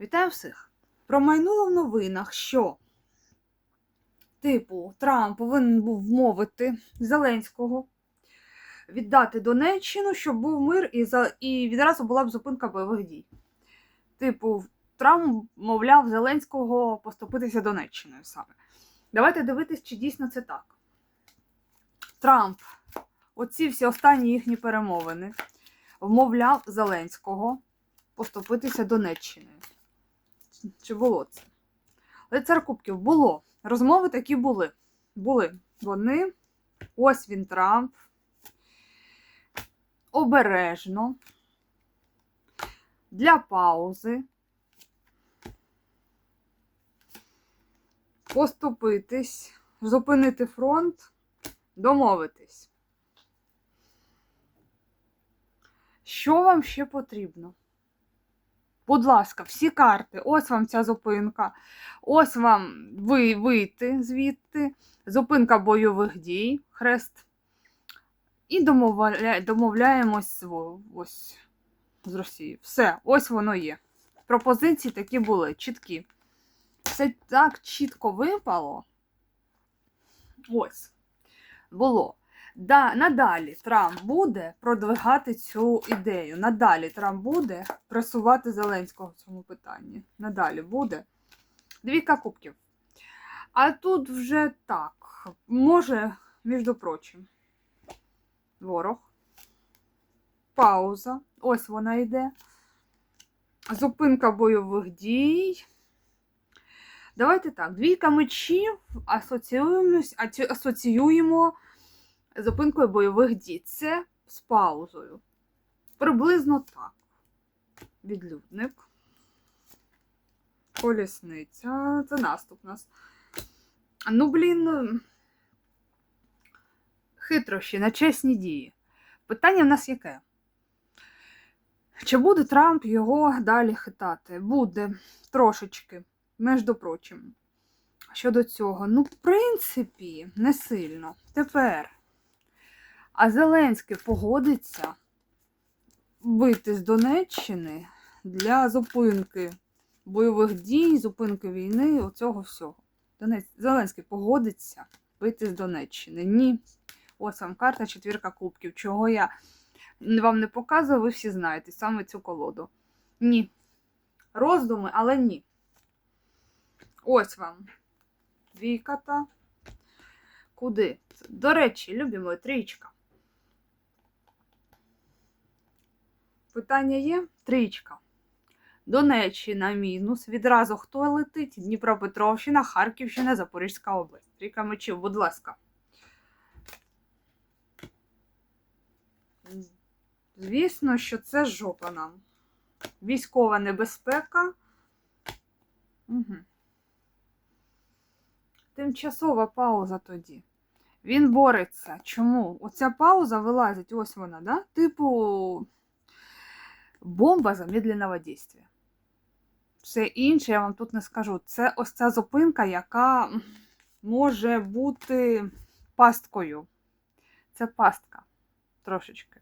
Вітаю всіх! Промайнуло в новинах, що, типу, Трамп повинен був вмовити Зеленського віддати Донеччину, щоб був мир і, за... і відразу була б зупинка бойових дій. Типу, Трамп мовляв Зеленського поступитися Донеччиною саме. Давайте дивитись, чи дійсно це так. Трамп, оці всі останні їхні перемовини, вмовляв Зеленського поступитися Донеччиною. Чи було це? Лицар Кубків було. Розмови такі були. Були. Вони, ось він Трамп. Обережно. Для паузи. Поступитись, зупинити фронт, домовитись. Що вам ще потрібно? Будь ласка, всі карти, ось вам ця зупинка, ось вам ви, вийти звідти, зупинка бойових дій, хрест. І домовля, домовляємось ось, з Росією. Все, ось воно є. Пропозиції такі були, чіткі. Все так чітко випало. Ось. Було. Да, надалі Трамп буде продвигати цю ідею. Надалі Трамп буде пресувати Зеленського в цьому питанні. Надалі буде. Двійка кубків. А тут вже так. Може, між прочим, ворог. Пауза. Ось вона йде. Зупинка бойових дій. Давайте так. Двійка мечів асоціюємось, асоціюємо зупинкою бойових дій. Це з паузою. Приблизно так. Відлюдник. Колісниця. Це наступ у нас. Ну, блін. Хитрощі на чесні дії. Питання в нас яке? Чи буде Трамп його далі хитати? Буде трошечки, між прочим. Щодо цього, ну, в принципі, не сильно. Тепер. А Зеленський погодиться вийти з Донеччини для зупинки бойових дій, зупинки війни, оцього всього. Донець... Зеленський погодиться вийти з Донеччини. Ні. Ось вам карта четвірка кубків. Чого я вам не показую, ви всі знаєте саме цю колоду. Ні. Роздуми, але ні. Ось вам. Двійка та. Куди? До речі, любимо трічка. Питання є? Трічка. Донеччина мінус. Відразу хто летить? Дніпропетровщина, Харківщина, Запорізька область. Трійка мечів, будь ласка. Звісно, що це жопа нам. Військова небезпека. Угу. Тимчасова пауза тоді. Він бореться. Чому? Оця пауза вилазить, ось вона, да? Типу бомба замедленого дійства. Все інше я вам тут не скажу. Це ось ця зупинка, яка може бути пасткою. Це пастка трошечки.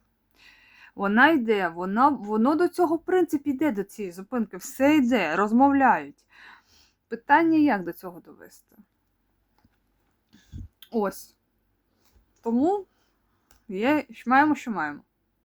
Вона йде, вона, воно до цього, в принципі, йде до цієї зупинки. Все йде, розмовляють. Питання, як до цього довести? Ось. Тому є, маємо, що маємо.